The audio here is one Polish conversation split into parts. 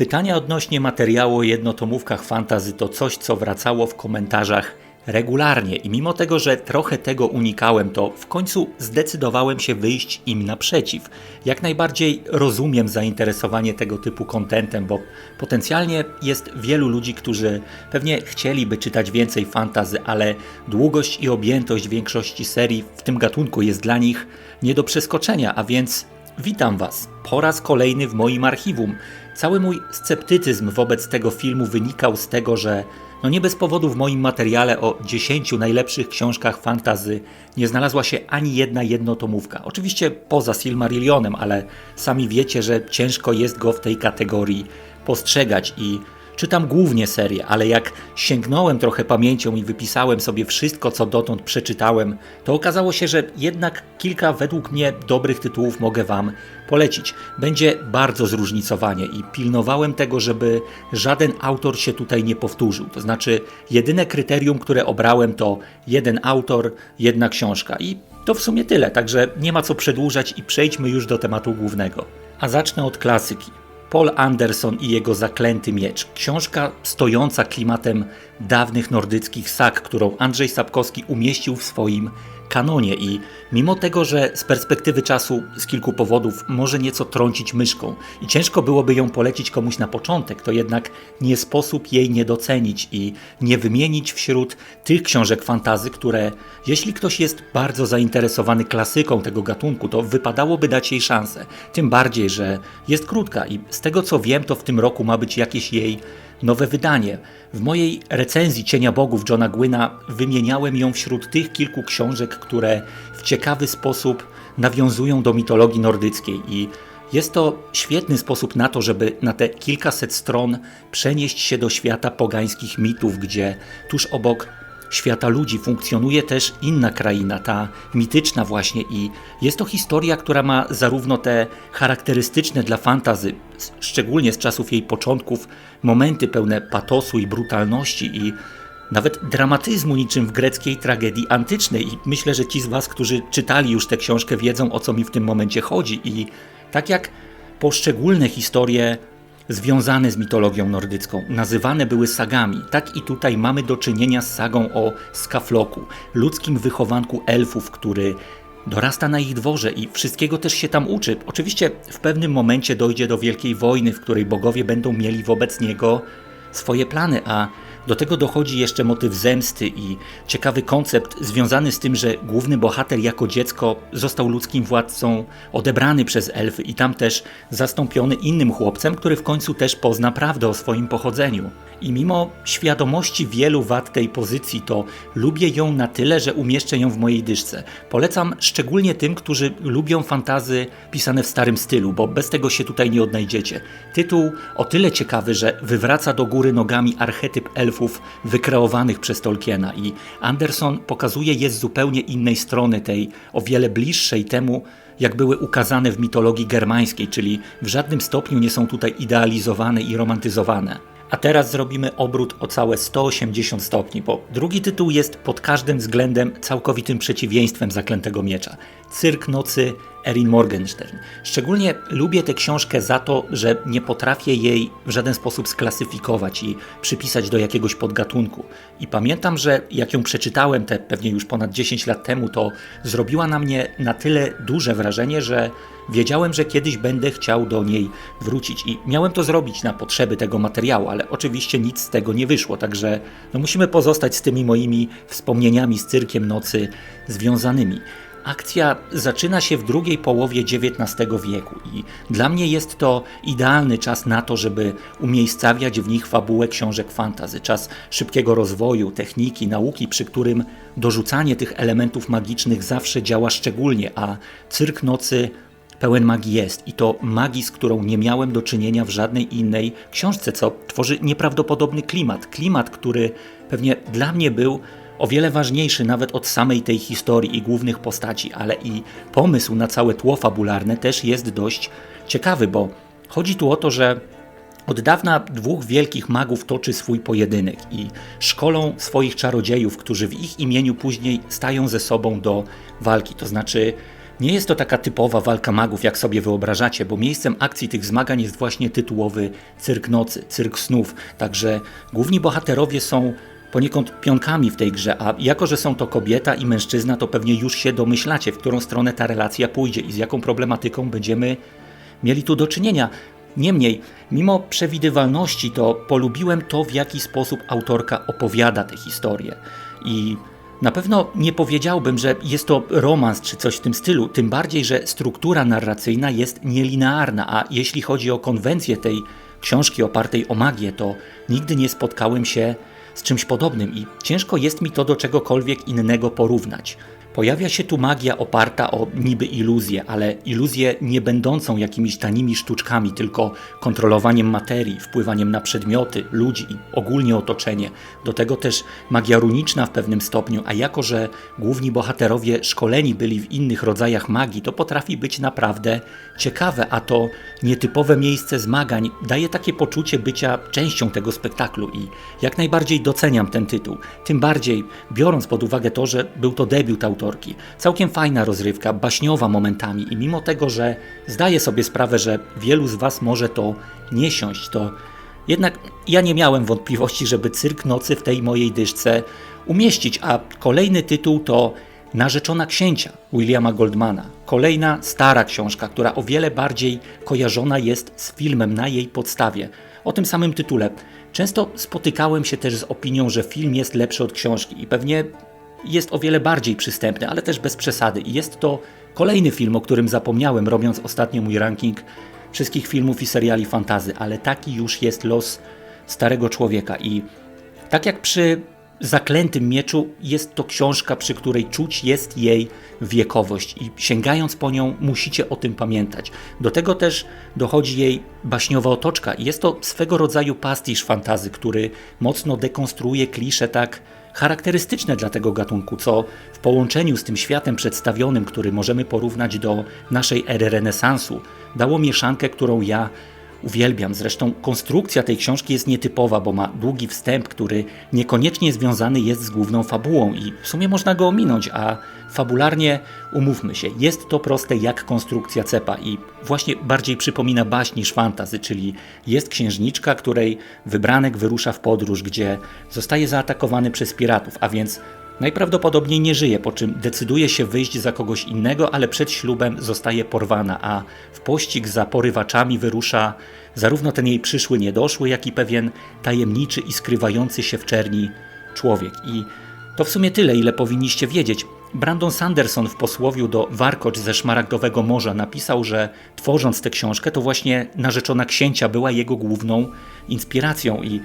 Pytania odnośnie materiału o jednotomówkach fantazy to coś, co wracało w komentarzach regularnie i mimo tego, że trochę tego unikałem, to w końcu zdecydowałem się wyjść im naprzeciw. Jak najbardziej rozumiem zainteresowanie tego typu kontentem, bo potencjalnie jest wielu ludzi, którzy pewnie chcieliby czytać więcej fantazy, ale długość i objętość większości serii w tym gatunku jest dla nich nie do przeskoczenia, a więc witam Was po raz kolejny w moim archiwum. Cały mój sceptycyzm wobec tego filmu wynikał z tego, że no nie bez powodu w moim materiale o 10 najlepszych książkach fantazy nie znalazła się ani jedna jednotomówka. Oczywiście poza Silmarillionem, ale sami wiecie, że ciężko jest go w tej kategorii postrzegać i Czytam głównie serię, ale jak sięgnąłem trochę pamięcią i wypisałem sobie wszystko, co dotąd przeczytałem, to okazało się, że jednak kilka według mnie dobrych tytułów mogę Wam polecić. Będzie bardzo zróżnicowanie i pilnowałem tego, żeby żaden autor się tutaj nie powtórzył. To znaczy, jedyne kryterium, które obrałem, to jeden autor, jedna książka. I to w sumie tyle, także nie ma co przedłużać i przejdźmy już do tematu głównego. A zacznę od klasyki. Paul Anderson i jego Zaklęty Miecz. Książka stojąca klimatem dawnych nordyckich sag, którą Andrzej Sapkowski umieścił w swoim kanonie i mimo tego, że z perspektywy czasu z kilku powodów może nieco trącić myszką i ciężko byłoby ją polecić komuś na początek, to jednak nie sposób jej nie docenić i nie wymienić wśród tych książek fantazy, które jeśli ktoś jest bardzo zainteresowany klasyką tego gatunku, to wypadałoby dać jej szansę. Tym bardziej, że jest krótka i z tego co wiem, to w tym roku ma być jakieś jej nowe wydanie. W mojej recenzji Cienia Bogów Johna Gwyna wymieniałem ją wśród tych kilku książek, które w ciekawy sposób nawiązują do mitologii nordyckiej i jest to świetny sposób na to, żeby na te kilkaset stron przenieść się do świata pogańskich mitów, gdzie tuż obok świata ludzi funkcjonuje też inna kraina, ta mityczna właśnie i jest to historia, która ma zarówno te charakterystyczne dla fantazy, szczególnie z czasów jej początków, momenty pełne patosu i brutalności i nawet dramatyzmu niczym w greckiej tragedii antycznej. I myślę, że ci z was, którzy czytali już tę książkę wiedzą o co mi w tym momencie chodzi. I tak jak poszczególne historie związane z mitologią nordycką, nazywane były sagami. Tak i tutaj mamy do czynienia z sagą o Skafloku, ludzkim wychowanku elfów, który dorasta na ich dworze i wszystkiego też się tam uczy. Oczywiście w pewnym momencie dojdzie do wielkiej wojny, w której bogowie będą mieli wobec niego swoje plany, a do tego dochodzi jeszcze motyw zemsty i ciekawy koncept związany z tym, że główny bohater jako dziecko został ludzkim władcą odebrany przez elfy i tam też zastąpiony innym chłopcem, który w końcu też pozna prawdę o swoim pochodzeniu. I mimo świadomości wielu wad tej pozycji, to lubię ją na tyle, że umieszczę ją w mojej dyszce. Polecam szczególnie tym, którzy lubią fantazy pisane w starym stylu, bo bez tego się tutaj nie odnajdziecie. Tytuł o tyle ciekawy, że wywraca do góry nogami archetyp elfów wykreowanych przez Tolkiena i Anderson pokazuje je z zupełnie innej strony, tej o wiele bliższej temu, jak były ukazane w mitologii germańskiej, czyli w żadnym stopniu nie są tutaj idealizowane i romantyzowane. A teraz zrobimy obrót o całe 180 stopni, bo drugi tytuł jest pod każdym względem całkowitym przeciwieństwem Zaklętego Miecza. Cyrk Nocy Erin Morgenstern. Szczególnie lubię tę książkę za to, że nie potrafię jej w żaden sposób sklasyfikować i przypisać do jakiegoś podgatunku. I pamiętam, że jak ją przeczytałem te pewnie już ponad 10 lat temu, to zrobiła na mnie na tyle duże wrażenie, że wiedziałem, że kiedyś będę chciał do niej wrócić i miałem to zrobić na potrzeby tego materiału, ale oczywiście nic z tego nie wyszło, także no musimy pozostać z tymi moimi wspomnieniami z cyrkiem nocy związanymi. Akcja zaczyna się w drugiej połowie XIX wieku i dla mnie jest to idealny czas na to, żeby umiejscawiać w nich fabułę książek fantazy, czas szybkiego rozwoju, techniki, nauki, przy którym dorzucanie tych elementów magicznych zawsze działa szczególnie, a Cyrk Nocy pełen magii jest i to magii, z którą nie miałem do czynienia w żadnej innej książce, co tworzy nieprawdopodobny klimat. Klimat, który pewnie dla mnie był o wiele ważniejszy nawet od samej tej historii i głównych postaci, ale i pomysł na całe tło fabularne też jest dość ciekawy, bo chodzi tu o to, że od dawna dwóch wielkich magów toczy swój pojedynek i szkolą swoich czarodziejów, którzy w ich imieniu później stają ze sobą do walki. To znaczy, Nie jest to taka typowa walka magów, jak sobie wyobrażacie, bo miejscem akcji tych zmagań jest właśnie tytułowy cyrk nocy, cyrk snów. Także główni bohaterowie są poniekąd pionkami w tej grze, a jako, że są to kobieta i mężczyzna, to pewnie już się domyślacie, w którą stronę ta relacja pójdzie i z jaką problematyką będziemy mieli tu do czynienia. Niemniej, mimo przewidywalności, to polubiłem to, w jaki sposób autorka opowiada tę historię. I na pewno nie powiedziałbym, że jest to romans czy coś w tym stylu, tym bardziej, że struktura narracyjna jest nielinearna, a jeśli chodzi o konwencję tej książki opartej o magię, to nigdy nie spotkałem się z czymś podobnym i ciężko jest mi to do czegokolwiek innego porównać. Pojawia się tu magia oparta o niby iluzję, ale iluzję nie będącą jakimiś tanimi sztuczkami, tylko kontrolowaniem materii, wpływaniem na przedmioty, ludzi i ogólnie otoczenie. Do tego też magia runiczna w pewnym stopniu, a jako że główni bohaterowie szkoleni byli w innych rodzajach magii, to potrafi być naprawdę ciekawe, a to nietypowe miejsce zmagań daje takie poczucie bycia częścią tego spektaklu i jak najbardziej doceniam ten tytuł. Tym bardziej biorąc pod uwagę to, że był to debiut autora autorki. Całkiem fajna rozrywka, baśniowa momentami i mimo tego, że zdaję sobie sprawę, że wielu z Was może to nie siąść, to jednak ja nie miałem wątpliwości, żeby Cyrk Nocy w tej mojej dyszce umieścić, a kolejny tytuł to Narzeczona Księcia Williama Goldmana. Kolejna stara książka, która o wiele bardziej kojarzona jest z filmem na jej podstawie. O tym samym tytule. Często spotykałem się też z opinią, że film jest lepszy od książki i pewnie jest o wiele bardziej przystępny, ale też bez przesady. I jest to kolejny film, o którym zapomniałem, robiąc ostatnio mój ranking wszystkich filmów i seriali fantazy, ale taki już jest los starego człowieka. I tak jak przy Zaklętym Mieczu jest to książka, przy której czuć jest jej wiekowość i sięgając po nią musicie o tym pamiętać. Do tego też dochodzi jej baśniowa otoczka jest to swego rodzaju pastisz fantazy, który mocno dekonstruuje klisze tak charakterystyczne dla tego gatunku, co w połączeniu z tym światem przedstawionym, który możemy porównać do naszej ery renesansu, dało mieszankę, którą ja uwielbiam. Zresztą konstrukcja tej książki jest nietypowa, bo ma długi wstęp, który niekoniecznie związany jest z główną fabułą i w sumie można go ominąć, a fabularnie umówmy się, jest to proste jak konstrukcja cepa i właśnie bardziej przypomina baśń niż fantazy, czyli jest księżniczka, której wybranek wyrusza w podróż, gdzie zostaje zaatakowany przez piratów, a więc Najprawdopodobniej nie żyje, po czym decyduje się wyjść za kogoś innego, ale przed ślubem zostaje porwana, a w pościg za porywaczami wyrusza zarówno ten jej przyszły niedoszły, jak i pewien tajemniczy i skrywający się w czerni człowiek. I to w sumie tyle, ile powinniście wiedzieć. Brandon Sanderson w posłowiu do Warkocz ze Szmaragdowego Morza napisał, że tworząc tę książkę, to właśnie narzeczona księcia była jego główną inspiracją i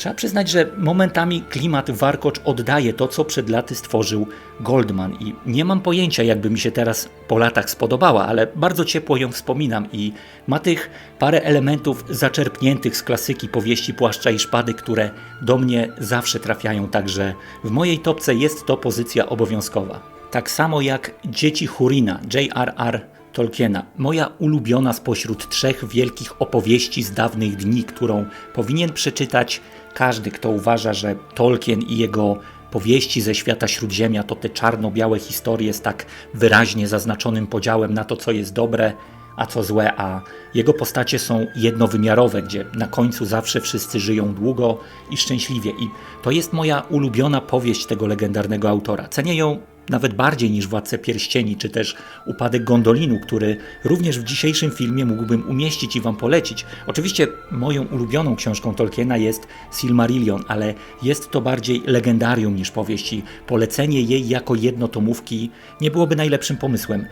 Trzeba przyznać, że momentami klimat Warkocz oddaje to, co przed laty stworzył Goldman i nie mam pojęcia, jakby mi się teraz po latach spodobała, ale bardzo ciepło ją wspominam i ma tych parę elementów zaczerpniętych z klasyki powieści Płaszcza i Szpady, które do mnie zawsze trafiają, także w mojej topce jest to pozycja obowiązkowa. Tak samo jak Dzieci Hurina, J.R.R. Tolkiena. Moja ulubiona spośród trzech wielkich opowieści z dawnych dni, którą powinien przeczytać każdy, kto uważa, że Tolkien i jego powieści ze świata śródziemia to te czarno-białe historie z tak wyraźnie zaznaczonym podziałem na to, co jest dobre, a co złe, a jego postacie są jednowymiarowe, gdzie na końcu zawsze wszyscy żyją długo i szczęśliwie. I to jest moja ulubiona powieść tego legendarnego autora. Cenię ją nawet bardziej niż Władcę Pierścieni, czy też Upadek Gondolinu, który również w dzisiejszym filmie mógłbym umieścić i Wam polecić. Oczywiście moją ulubioną książką Tolkiena jest Silmarillion, ale jest to bardziej legendarium niż powieści. Polecenie jej jako jednotomówki nie byłoby najlepszym pomysłem.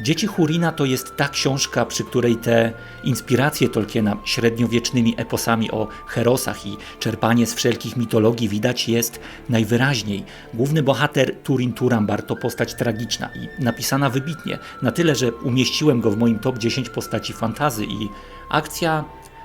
Dzieci Hurina to jest ta książka, przy której te inspiracje Tolkiena średniowiecznymi eposami o herosach i czerpanie z wszelkich mitologii widać jest najwyraźniej. Główny bohater Turin Turambar to postać tragiczna i napisana wybitnie, na tyle, że umieściłem go w moim top 10 postaci fantazy i akcja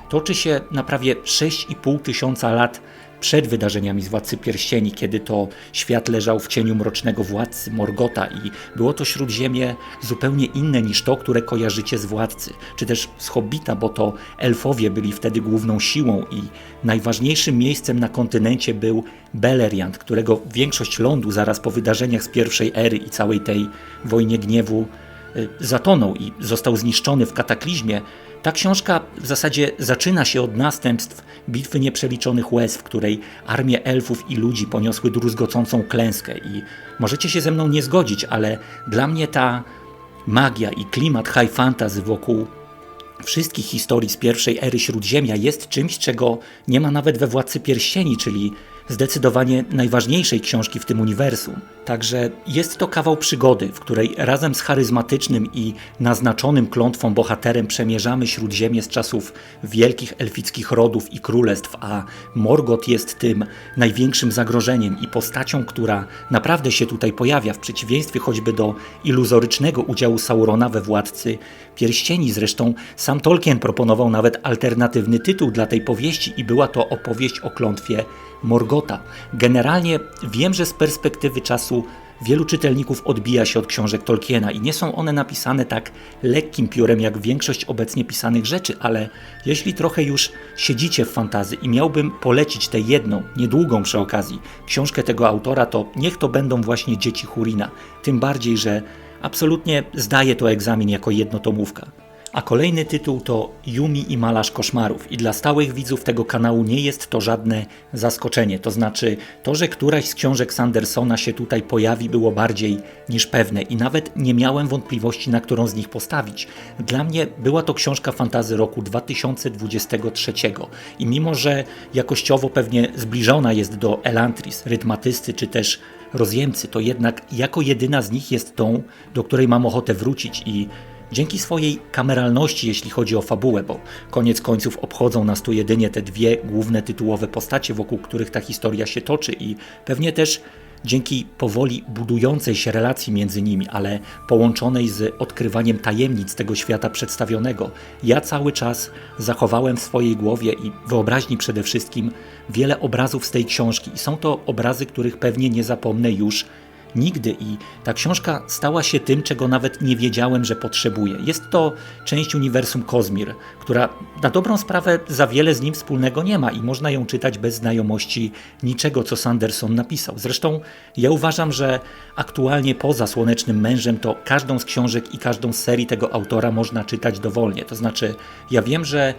toczy się na prawie 6,5 tysiąca lat przed wydarzeniami z Władcy Pierścieni, kiedy to świat leżał w cieniu mrocznego władcy Morgota i było to śródziemie zupełnie inne niż to, które kojarzycie z Władcy, czy też z Hobbita, bo to elfowie byli wtedy główną siłą i najważniejszym miejscem na kontynencie był Beleriand, którego większość lądu zaraz po wydarzeniach z pierwszej ery i całej tej wojnie gniewu y, zatonął i został zniszczony w kataklizmie, ta książka w zasadzie zaczyna się od następstw bitwy nieprzeliczonych łez, w której armie elfów i ludzi poniosły druzgocącą klęskę. I możecie się ze mną nie zgodzić, ale dla mnie ta magia i klimat high fantasy wokół wszystkich historii z pierwszej ery Śródziemia jest czymś, czego nie ma nawet we Władcy Pierścieni, czyli zdecydowanie najważniejszej książki w tym uniwersum. Także jest to kawał przygody, w której razem z charyzmatycznym i naznaczonym klątwą bohaterem przemierzamy śródziemie z czasów wielkich elfickich rodów i królestw, a Morgoth jest tym największym zagrożeniem i postacią, która naprawdę się tutaj pojawia, w przeciwieństwie choćby do iluzorycznego udziału Saurona we Władcy Pierścieni. Zresztą sam Tolkien proponował nawet alternatywny tytuł dla tej powieści i była to opowieść o klątwie Morgota. Generalnie wiem, że z perspektywy czasu wielu czytelników odbija się od książek Tolkiena i nie są one napisane tak lekkim piórem jak większość obecnie pisanych rzeczy, ale jeśli trochę już siedzicie w fantazy i miałbym polecić tę jedną, niedługą przy okazji, książkę tego autora, to niech to będą właśnie Dzieci Hurina. Tym bardziej, że absolutnie zdaje to egzamin jako jednotomówka. A kolejny tytuł to Yumi i Malarz Koszmarów. I dla stałych widzów tego kanału nie jest to żadne zaskoczenie. To znaczy, to, że któraś z książek Sandersona się tutaj pojawi, było bardziej niż pewne. I nawet nie miałem wątpliwości, na którą z nich postawić. Dla mnie była to książka fantazy roku 2023. I mimo, że jakościowo pewnie zbliżona jest do Elantris, Rytmatysty czy też Rozjemcy, to jednak jako jedyna z nich jest tą, do której mam ochotę wrócić i Dzięki swojej kameralności, jeśli chodzi o fabułę, bo koniec końców obchodzą nas tu jedynie te dwie główne tytułowe postacie, wokół których ta historia się toczy, i pewnie też dzięki powoli budującej się relacji między nimi, ale połączonej z odkrywaniem tajemnic tego świata przedstawionego, ja cały czas zachowałem w swojej głowie i wyobraźni przede wszystkim wiele obrazów z tej książki. I są to obrazy, których pewnie nie zapomnę już nigdy i ta książka stała się tym, czego nawet nie wiedziałem, że potrzebuję. Jest to część uniwersum Kozmir, która na dobrą sprawę za wiele z nim wspólnego nie ma i można ją czytać bez znajomości niczego, co Sanderson napisał. Zresztą ja uważam, że aktualnie poza Słonecznym Mężem to każdą z książek i każdą z serii tego autora można czytać dowolnie. To znaczy, ja wiem, że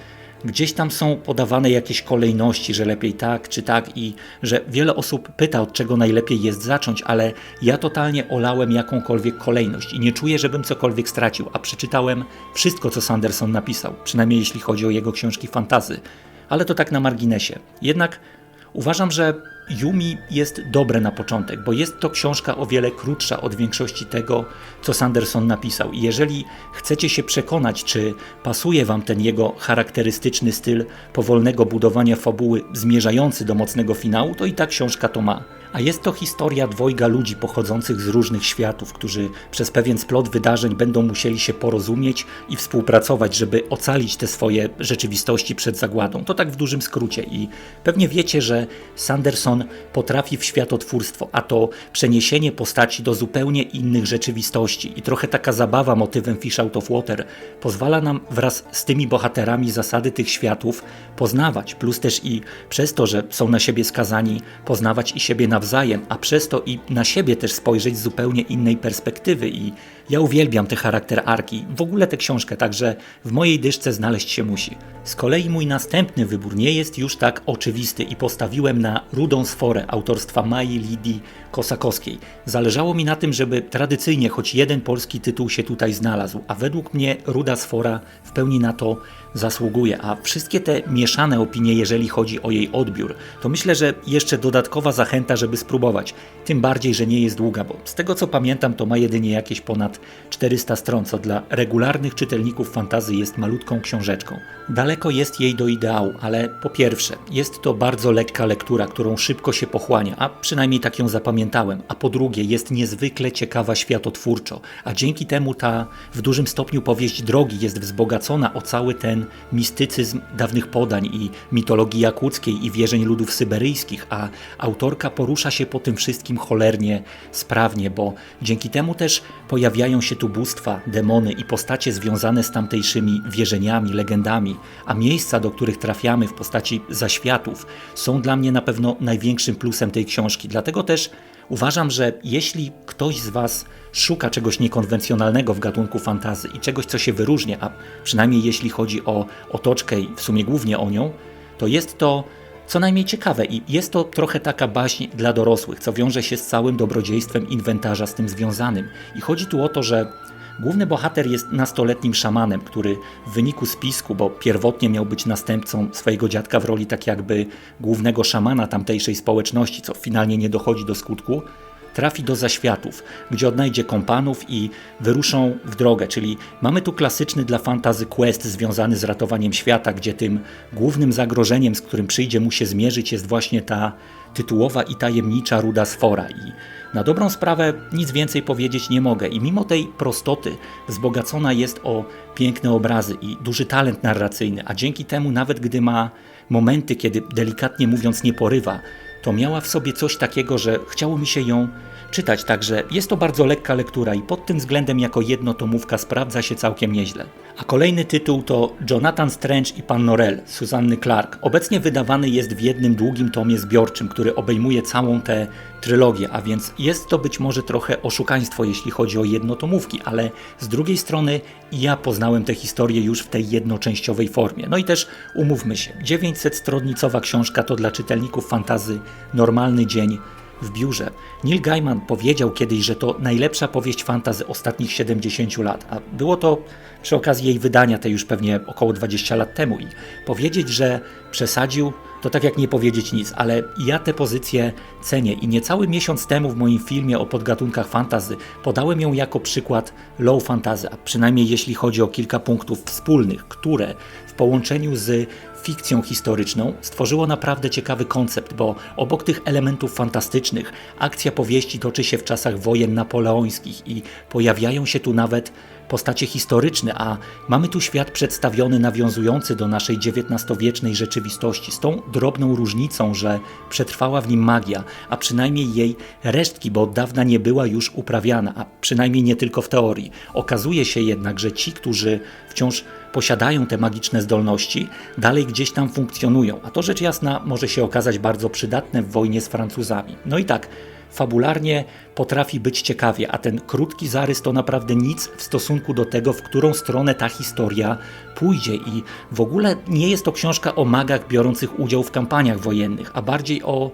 gdzieś tam są podawane jakieś kolejności, że lepiej tak czy tak i że wiele osób pyta, od czego najlepiej jest zacząć, ale ja totalnie olałem jakąkolwiek kolejność i nie czuję, żebym cokolwiek stracił, a przeczytałem wszystko, co Sanderson napisał, przynajmniej jeśli chodzi o jego książki fantazy. Ale to tak na marginesie. Jednak uważam, że Yumi jest dobre na początek, bo jest to książka o wiele krótsza od większości tego, co Sanderson napisał. I jeżeli chcecie się przekonać, czy pasuje Wam ten jego charakterystyczny styl powolnego budowania fabuły zmierzający do mocnego finału, to i ta książka to ma. A jest to historia dwojga ludzi pochodzących z różnych światów, którzy przez pewien splot wydarzeń będą musieli się porozumieć i współpracować, żeby ocalić te swoje rzeczywistości przed zagładą. To tak w dużym skrócie. I pewnie wiecie, że Sanderson potrafi w światotwórstwo, a to przeniesienie postaci do zupełnie innych rzeczywistości i trochę taka zabawa motywem Fish Out of Water pozwala nam wraz z tymi bohaterami zasady tych światów poznawać, plus też i przez to, że są na siebie skazani, poznawać i siebie nawzajem, a przez to i na siebie też spojrzeć z zupełnie innej perspektywy i ja uwielbiam tę charakter arki, w ogóle tę książkę, także w mojej dyszce znaleźć się musi. Z kolei mój następny wybór nie jest już tak oczywisty i postawiłem na Rudą Sforę autorstwa Mai Lidii Kosakowskiej. Zależało mi na tym, żeby tradycyjnie choć jeden polski tytuł się tutaj znalazł, a według mnie Ruda Sfora w pełni na to zasługuje, a wszystkie te mieszane opinie, jeżeli chodzi o jej odbiór, to myślę, że jeszcze dodatkowa zachęta, żeby spróbować. Tym bardziej, że nie jest długa, bo z tego co pamiętam, to ma jedynie jakieś ponad 400 stron, co dla regularnych czytelników fantazy jest malutką książeczką. Daleko jest jej do ideału, ale po pierwsze, jest to bardzo lekka lektura, którą szybko się pochłania, a przynajmniej tak ją zapamiętałem, a po drugie, jest niezwykle ciekawa światotwórczo, a dzięki temu ta w dużym stopniu powieść drogi jest wzbogacona o cały ten mistycyzm dawnych podań i mitologii jakuckiej i wierzeń ludów syberyjskich, a autorka porusza się po tym wszystkim cholernie sprawnie, bo dzięki temu też pojawiają się tu bóstwa, demony i postacie związane z tamtejszymi wierzeniami, legendami, a miejsca, do których trafiamy w postaci zaświatów, są dla mnie na pewno największym plusem tej książki. Dlatego też Uważam, że jeśli ktoś z Was szuka czegoś niekonwencjonalnego w gatunku fantazy i czegoś, co się wyróżnia, a przynajmniej jeśli chodzi o otoczkę i w sumie głównie o nią, to jest to co najmniej ciekawe i jest to trochę taka baśń dla dorosłych, co wiąże się z całym dobrodziejstwem inwentarza z tym związanym. I chodzi tu o to, że Główny bohater jest nastoletnim szamanem, który w wyniku spisku, bo pierwotnie miał być następcą swojego dziadka w roli tak jakby głównego szamana tamtejszej społeczności, co finalnie nie dochodzi do skutku, trafi do zaświatów, gdzie odnajdzie kompanów i wyruszą w drogę, czyli mamy tu klasyczny dla fantazy quest związany z ratowaniem świata, gdzie tym głównym zagrożeniem, z którym przyjdzie mu się zmierzyć jest właśnie ta tytułowa i tajemnicza ruda sfora. I na dobrą sprawę nic więcej powiedzieć nie mogę. I mimo tej prostoty wzbogacona jest o piękne obrazy i duży talent narracyjny, a dzięki temu nawet gdy ma momenty, kiedy delikatnie mówiąc nie porywa, to miała w sobie coś takiego, że chciało mi się ją czytać, także jest to bardzo lekka lektura i pod tym względem jako jednotomówka sprawdza się całkiem nieźle. A kolejny tytuł to Jonathan Strange i Pan Norell Susanny Clark. Obecnie wydawany jest w jednym długim tomie zbiorczym, który obejmuje całą tę trylogię, a więc jest to być może trochę oszukaństwo, jeśli chodzi o jednotomówki, ale z drugiej strony ja poznałem tę historię już w tej jednoczęściowej formie. No i też umówmy się, 900-stronnicowa książka to dla czytelników fantazy normalny dzień w biurze. Neil Gaiman powiedział kiedyś, że to najlepsza powieść fantazy ostatnich 70 lat, a było to przy okazji jej wydania, tej już pewnie około 20 lat temu. I powiedzieć, że przesadził, to tak jak nie powiedzieć nic, ale ja tę pozycję cenię i niecały miesiąc temu w moim filmie o podgatunkach fantazy podałem ją jako przykład low fantazy, a przynajmniej jeśli chodzi o kilka punktów wspólnych, które w połączeniu z fikcją historyczną stworzyło naprawdę ciekawy koncept, bo obok tych elementów fantastycznych akcja powieści toczy się w czasach wojen napoleońskich i pojawiają się tu nawet postacie historyczne, a mamy tu świat przedstawiony nawiązujący do naszej XIX-wiecznej rzeczywistości, z tą drobną różnicą, że przetrwała w nim magia, a przynajmniej jej resztki, bo od dawna nie była już uprawiana, a przynajmniej nie tylko w teorii. Okazuje się jednak, że ci, którzy wciąż posiadają te magiczne zdolności, dalej gdzieś tam funkcjonują, a to rzecz jasna może się okazać bardzo przydatne w wojnie z Francuzami. No i tak, fabularnie potrafi być ciekawie, a ten krótki zarys to naprawdę nic w stosunku do tego, w którą stronę ta historia pójdzie. I w ogóle nie jest to książka o magach biorących udział w kampaniach wojennych, a bardziej o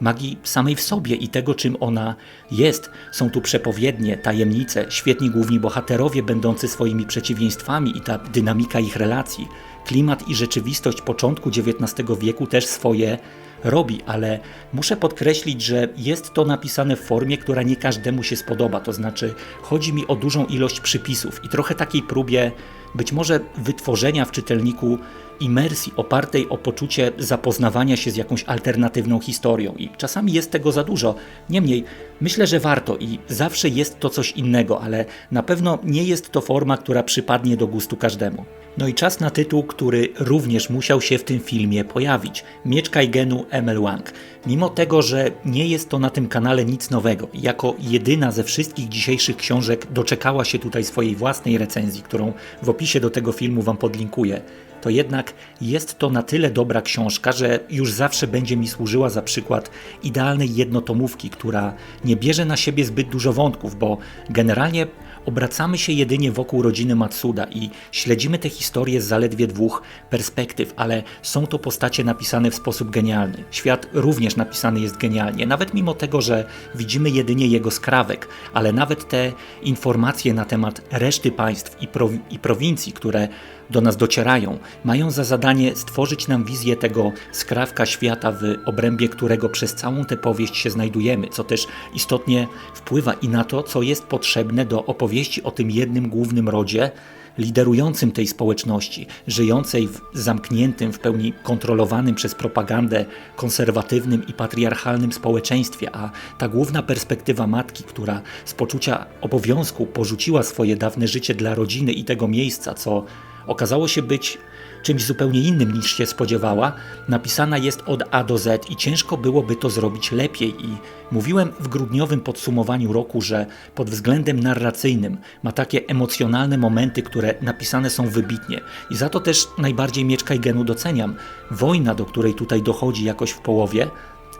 magii samej w sobie i tego, czym ona jest. Są tu przepowiednie, tajemnice, świetni główni bohaterowie będący swoimi przeciwieństwami i ta dynamika ich relacji. Klimat i rzeczywistość początku XIX wieku też swoje robi, ale muszę podkreślić, że jest to napisane w formie, która nie każdemu się spodoba. To znaczy, chodzi mi o dużą ilość przypisów i trochę takiej próbie być może wytworzenia w czytelniku imersji opartej o poczucie zapoznawania się z jakąś alternatywną historią. I czasami jest tego za dużo. Niemniej, myślę, że warto i zawsze jest to coś innego, ale na pewno nie jest to forma, która przypadnie do gustu każdemu. No i czas na tytuł, który również musiał się w tym filmie pojawić. Miecz Kaigenu Emel Wang. Mimo tego, że nie jest to na tym kanale nic nowego, jako jedyna ze wszystkich dzisiejszych książek doczekała się tutaj swojej własnej recenzji, którą w opisie do tego filmu Wam podlinkuję, to jednak jest to na tyle dobra książka, że już zawsze będzie mi służyła za przykład idealnej jednotomówki, która nie bierze na siebie zbyt dużo wątków, bo generalnie obracamy się jedynie wokół rodziny Matsuda i śledzimy tę historię z zaledwie dwóch perspektyw, ale są to postacie napisane w sposób genialny. Świat również napisany jest genialnie, nawet mimo tego, że widzimy jedynie jego skrawek, ale nawet te informacje na temat reszty państw i, i prowincji, które do nas docierają, mają za zadanie stworzyć nam wizję tego skrawka świata, w obrębie którego przez całą tę powieść się znajdujemy, co też istotnie wpływa i na to, co jest potrzebne do opowieści o tym jednym głównym rodzie, liderującym tej społeczności, żyjącej w zamkniętym, w pełni kontrolowanym przez propagandę konserwatywnym i patriarchalnym społeczeństwie, a ta główna perspektywa matki, która z poczucia obowiązku porzuciła swoje dawne życie dla rodziny i tego miejsca, co okazało się być czymś zupełnie innym niż się spodziewała, napisana jest od A do Z i ciężko byłoby to zrobić lepiej. I mówiłem w grudniowym podsumowaniu roku, że pod względem narracyjnym ma takie emocjonalne momenty, które napisane są wybitnie. I za to też najbardziej Mieczka i Genu doceniam. Wojna, do której tutaj dochodzi jakoś w połowie,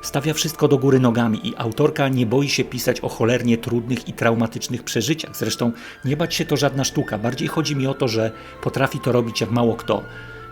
stawia wszystko do góry nogami i autorka nie boi się pisać o cholernie trudnych i traumatycznych przeżyciach. Zresztą nie bać się to żadna sztuka, bardziej chodzi mi o to, że potrafi to robić jak mało kto.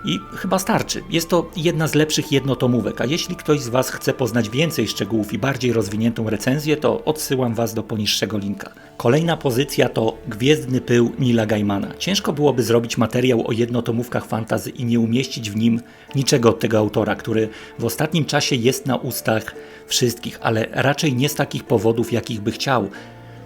I chyba starczy. Jest to jedna z lepszych jednotomówek, a jeśli ktoś z Was chce poznać więcej szczegółów i bardziej rozwiniętą recenzję, to odsyłam Was do poniższego linka. Kolejna pozycja to Gwiezdny Pył Nila Gaimana. Ciężko byłoby zrobić materiał o jednotomówkach fantazy i nie umieścić w nim niczego od tego autora, który w ostatnim czasie jest na ustach wszystkich, ale raczej nie z takich powodów, jakich by chciał.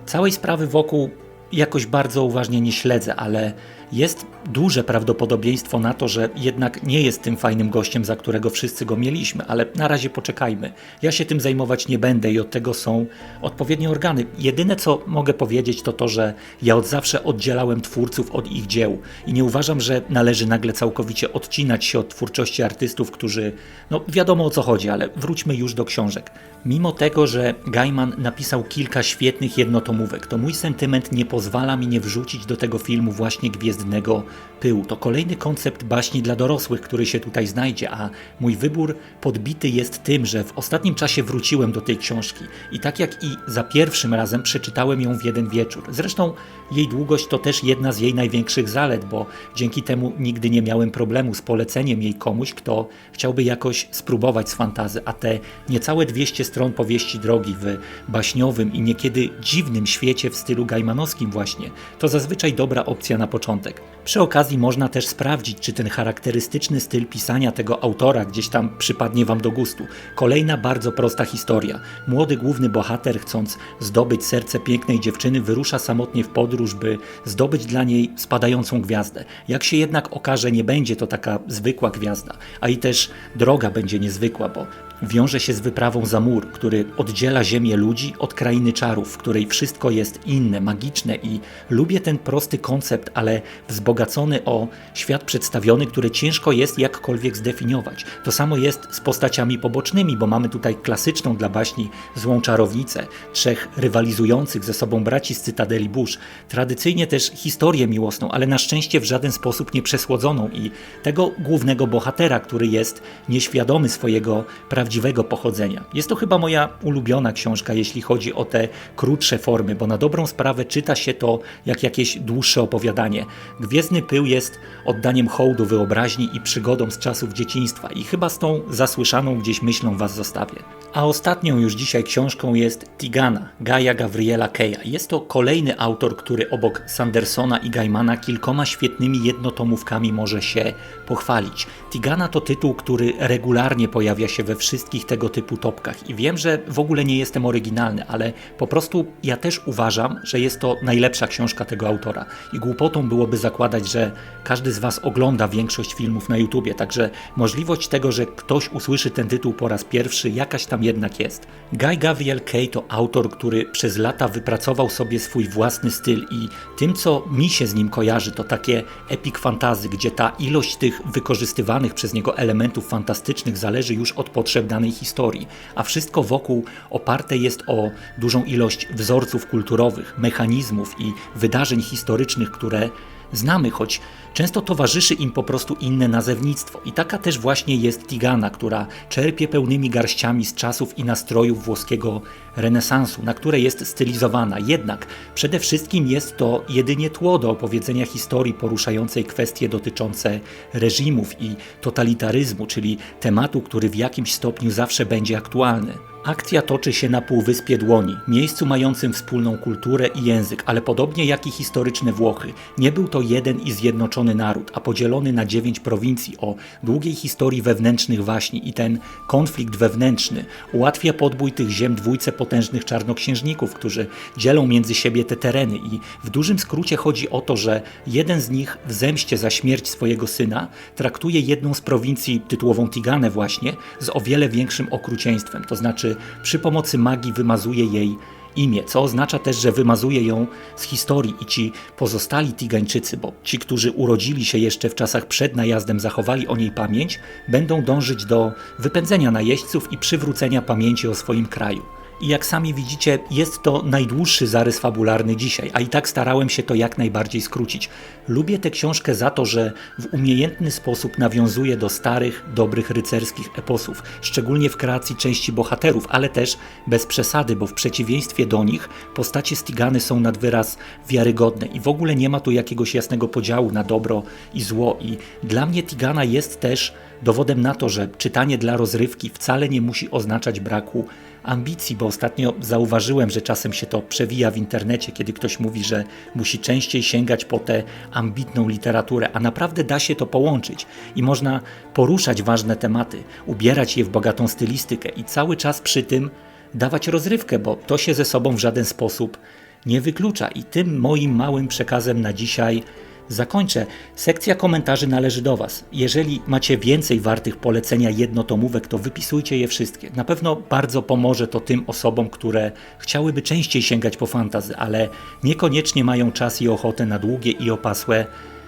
Całej sprawy wokół jakoś bardzo uważnie nie śledzę, ale jest duże prawdopodobieństwo na to, że jednak nie jest tym fajnym gościem, za którego wszyscy go mieliśmy, ale na razie poczekajmy. Ja się tym zajmować nie będę i od tego są odpowiednie organy. Jedyne co mogę powiedzieć to to, że ja od zawsze oddzielałem twórców od ich dzieł i nie uważam, że należy nagle całkowicie odcinać się od twórczości artystów, którzy, no wiadomo o co chodzi, ale wróćmy już do książek. Mimo tego, że Gaiman napisał kilka świetnych jednotomówek, to mój sentyment nie pozwala mi nie wrzucić do tego filmu właśnie Gwiezdnego Pyłu. To kolejny koncept baśni dla dorosłych, który się tutaj znajdzie, a mój wybór podbity jest tym, że w ostatnim czasie wróciłem do tej książki i tak jak i za pierwszym razem przeczytałem ją w jeden wieczór. Zresztą jej długość to też jedna z jej największych zalet, bo dzięki temu nigdy nie miałem problemu z poleceniem jej komuś, kto chciałby jakoś spróbować z fantazy, a te niecałe 200 stron powieści drogi w baśniowym i niekiedy dziwnym świecie w stylu gaimanowskim właśnie, to zazwyczaj dobra opcja na początek. Przy okazji można też sprawdzić, czy ten charakterystyczny styl pisania tego autora gdzieś tam przypadnie Wam do gustu. Kolejna bardzo prosta historia. Młody główny bohater, chcąc zdobyć serce pięknej dziewczyny, wyrusza samotnie w podróż, by zdobyć dla niej spadającą gwiazdę. Jak się jednak okaże, nie będzie to taka zwykła gwiazda, a i też droga będzie niezwykła, bo wiąże się z wyprawą za mur, który oddziela ziemię ludzi od krainy czarów, w której wszystko jest inne, magiczne i lubię ten prosty koncept, ale wzbogacony o świat przedstawiony, który ciężko jest jakkolwiek zdefiniować. To samo jest z postaciami pobocznymi, bo mamy tutaj klasyczną dla baśni złą czarownicę, trzech rywalizujących ze sobą braci z Cytadeli Bush, tradycyjnie też historię miłosną, ale na szczęście w żaden sposób nie przesłodzoną i tego głównego bohatera, który jest nieświadomy swojego prawdziwego pochodzenia. Jest to chyba moja ulubiona książka, jeśli chodzi o te krótsze formy, bo na dobrą sprawę czyta się to jak jakieś dłuższe opowiadanie. Gwiezdny Pył jest oddaniem hołdu wyobraźni i przygodą z czasów dzieciństwa i chyba z tą zasłyszaną gdzieś myślą Was zostawię. A ostatnią już dzisiaj książką jest Tigana, Gaja Gavriela Keja. Jest to kolejny autor, który obok Sandersona i Gaimana kilkoma świetnymi jednotomówkami może się pochwalić. Tigana to tytuł, który regularnie pojawia się we wszystkich tego typu topkach. I wiem, że w ogóle nie jestem oryginalny, ale po prostu ja też uważam, że jest to najlepsza książka tego autora. I głupotą byłoby zakładać, że każdy z Was ogląda większość filmów na YouTubie, także możliwość tego, że ktoś usłyszy ten tytuł po raz pierwszy, jakaś tam jednak jest. Guy Gabriel Kay to autor, który przez lata wypracował sobie swój własny styl i tym, co mi się z nim kojarzy, to takie epic fantazy, gdzie ta ilość tych wykorzystywanych przez niego elementów fantastycznych zależy już od potrzeb danej historii, a wszystko wokół oparte jest o dużą ilość wzorców kulturowych, mechanizmów i wydarzeń historycznych, które znamy, choć często towarzyszy im po prostu inne nazewnictwo. I taka też właśnie jest Tigana, która czerpie pełnymi garściami z czasów i nastrojów włoskiego renesansu, na które jest stylizowana. Jednak przede wszystkim jest to jedynie tło do opowiedzenia historii poruszającej kwestie dotyczące reżimów i totalitaryzmu, czyli tematu, który w jakimś stopniu zawsze będzie aktualny. Akcja toczy się na Półwyspie Dłoni, miejscu mającym wspólną kulturę i język, ale podobnie jak i historyczne Włochy, nie był to jeden i zjednoczony naród, a podzielony na dziewięć prowincji o długiej historii wewnętrznych waśni i ten konflikt wewnętrzny ułatwia podbój tych ziem dwójce potężnych czarnoksiężników, którzy dzielą między siebie te tereny. I w dużym skrócie chodzi o to, że jeden z nich w zemście za śmierć swojego syna traktuje jedną z prowincji, tytułową Tiganę właśnie, z o wiele większym okrucieństwem, to znaczy przy pomocy magii wymazuje jej imię, co oznacza też, że wymazuje ją z historii i ci pozostali Tigańczycy, bo ci, którzy urodzili się jeszcze w czasach przed najazdem, zachowali o niej pamięć, będą dążyć do wypędzenia najeźdźców i przywrócenia pamięci o swoim kraju. I jak sami widzicie, jest to najdłuższy zarys fabularny dzisiaj, a i tak starałem się to jak najbardziej skrócić. Lubię tę książkę za to, że w umiejętny sposób nawiązuje do starych, dobrych rycerskich eposów, szczególnie w kreacji części bohaterów, ale też bez przesady, bo w przeciwieństwie do nich postacie Stigany są nad wyraz wiarygodne i w ogóle nie ma tu jakiegoś jasnego podziału na dobro i zło. I dla mnie Tigana jest też dowodem na to, że czytanie dla rozrywki wcale nie musi oznaczać braku ambicji, bo ostatnio zauważyłem, że czasem się to przewija w internecie, kiedy ktoś mówi, że musi częściej sięgać po tę ambitną literaturę, a naprawdę da się to połączyć i można poruszać ważne tematy, ubierać je w bogatą stylistykę i cały czas przy tym dawać rozrywkę, bo to się ze sobą w żaden sposób nie wyklucza. I tym moim małym przekazem na dzisiaj zakończę. Sekcja komentarzy należy do Was. Jeżeli macie więcej wartych polecenia jednotomówek, to wypisujcie je wszystkie. Na pewno bardzo pomoże to tym osobom, które chciałyby częściej sięgać po fantazy, ale niekoniecznie mają czas i ochotę na długie i opasłe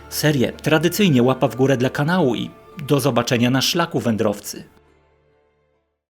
serie. Tradycyjnie łapa w górę dla kanału i do zobaczenia na szlaku wędrowcy.